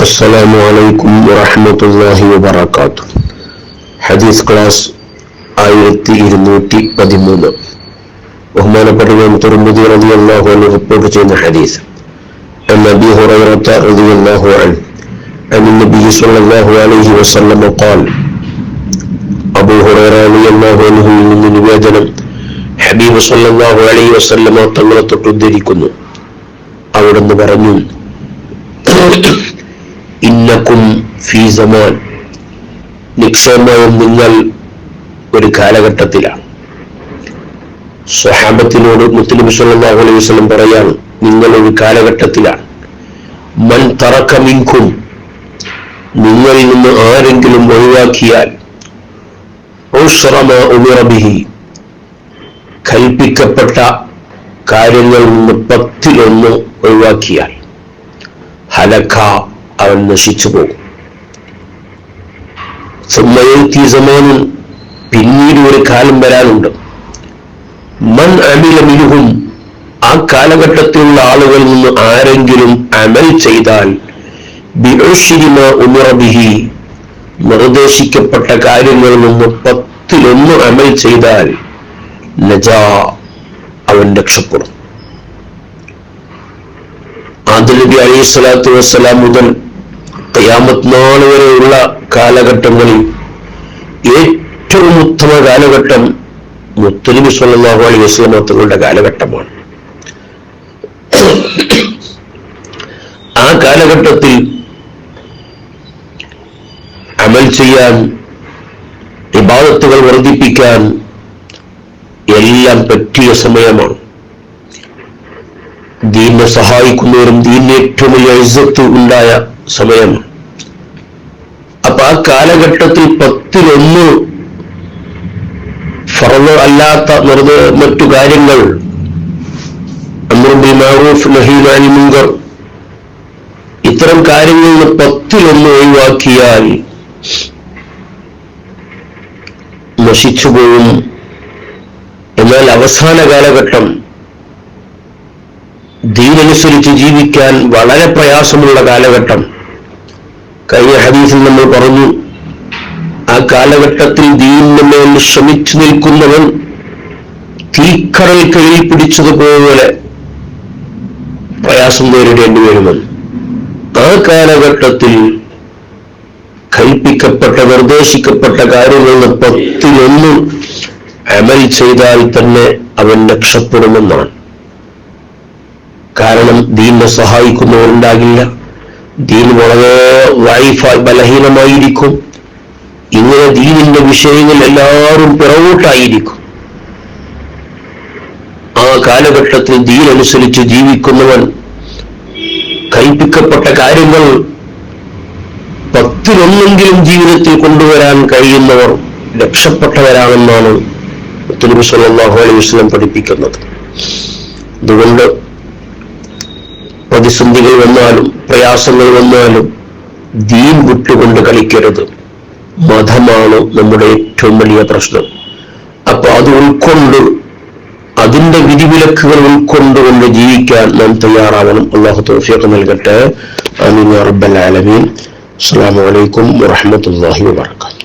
السلام عليكم ورحمة الله وبركاته ഹദീസ് ക്ലാസ് ആയിരത്തി ഇരുന്നൂറ്റി പതിമൂന്ന് ബഹുമാനപ്പെട്ട ഇമാം തുറമുദി റളിയല്ലാഹു അൻഹു റിപ്പോർട്ട് ചെയ്യുന്ന ഹദീസ് عن ابي هريره رضي الله عنه عن النبي صلى الله عليه وسلم قال അബൂ ഹുറൈറ റളിയല്ലാഹു അൻഹുവിൽ നിന്ന് നിവേദനം ഹബീബ് സല്ലല്ലാഹു അലൈഹി വസല്ലമ തങ്ങളെ തൊട്ട് ഉദ്ധരിക്കുന്നു അവിടുന്ന് പറഞ്ഞു ഇന്നക്കും ഫീ സമാൻ. നിക്ഷേപവും നിങ്ങൾ ഒരു കാലഘട്ടത്തിലാണ്. സ്വഹാബത്തിനോട് മുത്തലിബ് സല്ലല്ലാഹു അലൈഹി വസല്ലം പറയാണ് നിങ്ങൾ ഒരു കാലഘട്ടത്തിലാണ്. മൻ തറക്കമിങ്കും നിങ്ങളിൽ നിന്ന് ആരെങ്കിലും ഒഴിവാക്കിയാൽ ഉമിറബിഹി ഉമിറ ബിഹി കൽപ്പിക്കപ്പെട്ട കാര്യങ്ങളിൽ നിന്ന് പത്തിലൊന്ന് ഒഴിവാക്കിയാൽ ഹലക്ക അവൻ നശിച്ചു പോകും. പിന്നീട് ഒരു കാലം വരാനുണ്ട്. മൻ അമില മിനുഹും ആ കാലഘട്ടത്തിലുള്ള ആളുകളിൽ നിന്ന് ആരെങ്കിലും അമൽ ചെയ്താൽ ഉമറബിഹി ഉമിറ ബിഹി നിർദ്ദേശിക്കപ്പെട്ട കാര്യങ്ങളിൽ നിന്ന് പത്തിലൊന്ന് അമൽ ചെയ്താൽ നജാ അവൻ രക്ഷപ്പെടും. നബി അലൈഹി സ്വലാത്തു വസ്സലാം മുതൽ ഖിയാമത്ത് നാൾ വരെയുള്ള കാലഘട്ടങ്ങളിൽ ഏറ്റവും ഉത്തമ കാലഘട്ടം മുത്തലിബി സല്ലല്ലാഹു അലൈഹി വസല്ലം തങ്ങളുടെ കാലഘട്ടമാണ്. ആ കാലഘട്ടത്തിൽ അമൽ ചെയ്യാൻ വിഭാഗത്തുകൾ വർദ്ധിപ്പിക്കാൻ എല്ലാം പറ്റിയ സമയമാണ്. ദീനെ സഹായിക്കുന്നവരും ദീനിന് ഏറ്റവും വലിയ ഇസ്സത്ത് ഉണ്ടായ സമയമാണ്. അപ്പൊ ആ കാലഘട്ടത്തിൽ പത്തിലൊന്ന് ഫറവ് അല്ലാത്ത നിർദ്ദ മറ്റു കാര്യങ്ങൾ. അമ്രുബി മാറൂഫ് ഇത്തരം കാര്യങ്ങളിൽ പത്തിലൊന്ന് ഒഴിവാക്കിയാൽ നശിച്ചുപോകും എന്നാൽ അവസാന കാലഘട്ടം ദീനനുസരിച്ച് ജീവിക്കാൻ വളരെ പ്രയാസമുള്ള കാലഘട്ടം. കഴിഞ്ഞ ഹദീസിൽ നമ്മൾ പറഞ്ഞു ആ കാലഘട്ടത്തിൽ ദീനിന് മേൽ ശ്രമിച്ചു നിൽക്കുന്നവൻ തീക്കടൽ കയ്യിൽ പിടിച്ചതുപോലെ പ്രയാസം നേരിടേണ്ടി വരുമെന്ന് ആ കാലഘട്ടത്തിൽ കൽപ്പിക്കപ്പെട്ട നിർദ്ദേശിക്കപ്പെട്ട കാര്യങ്ങളിൽ പത്തിലൊന്നും അമൽ ചെയ്താൽ തന്നെ അവൻ രക്ഷപ്പെടുമെന്നാണ്. കാരണം ദീനെ സഹായിക്കുന്നവരുണ്ടാകില്ല ദീൻ വളരെ വൈഫായി ബലഹീനമായിരിക്കും. ഇങ്ങനെ ദീനിന്റെ വിഷയങ്ങൾ എല്ലാവരും പിറകോട്ടായിരിക്കും. ആ കാലഘട്ടത്തിൽ ദീൻ അനുസരിച്ച് ജീവിക്കുന്നവൻ കൽപ്പിക്കപ്പെട്ട കാര്യങ്ങൾ പത്തിലൊന്നെങ്കിലും ജീവിതത്തിൽ കൊണ്ടുവരാൻ കഴിയുന്നവർ രക്ഷപ്പെട്ടവരാണെന്നാണ് തിരുബി സല്ലല്ലാഹു അലൈഹി വസല്ലം പഠിപ്പിക്കുന്നത്. അതുകൊണ്ട് പ്രതിസന്ധികൾ വന്നാലും പ്രയാസങ്ങൾ വന്നാലും ദീൻ വിട്ടുകൊണ്ട് കളിക്കരുത്. മതമാണ് നമ്മുടെ ഏറ്റവും വലിയ പ്രശ്നം. അപ്പൊ അത് ഉൾക്കൊണ്ട് അതിന്റെ വിധിവിലക്കുകൾ ഉൾക്കൊണ്ടുകൊണ്ട് ജീവിക്കാൻ നാം തയ്യാറാവണം അള്ളാഹു തോഫിയൊക്കെ നൽകട്ടെ. അമീൻ റബ്ബൽ ആലമീൻ. അസ്സലാമു അലൈക്കും വറഹ്മത്തുള്ളാഹി വബറകാതുഹു.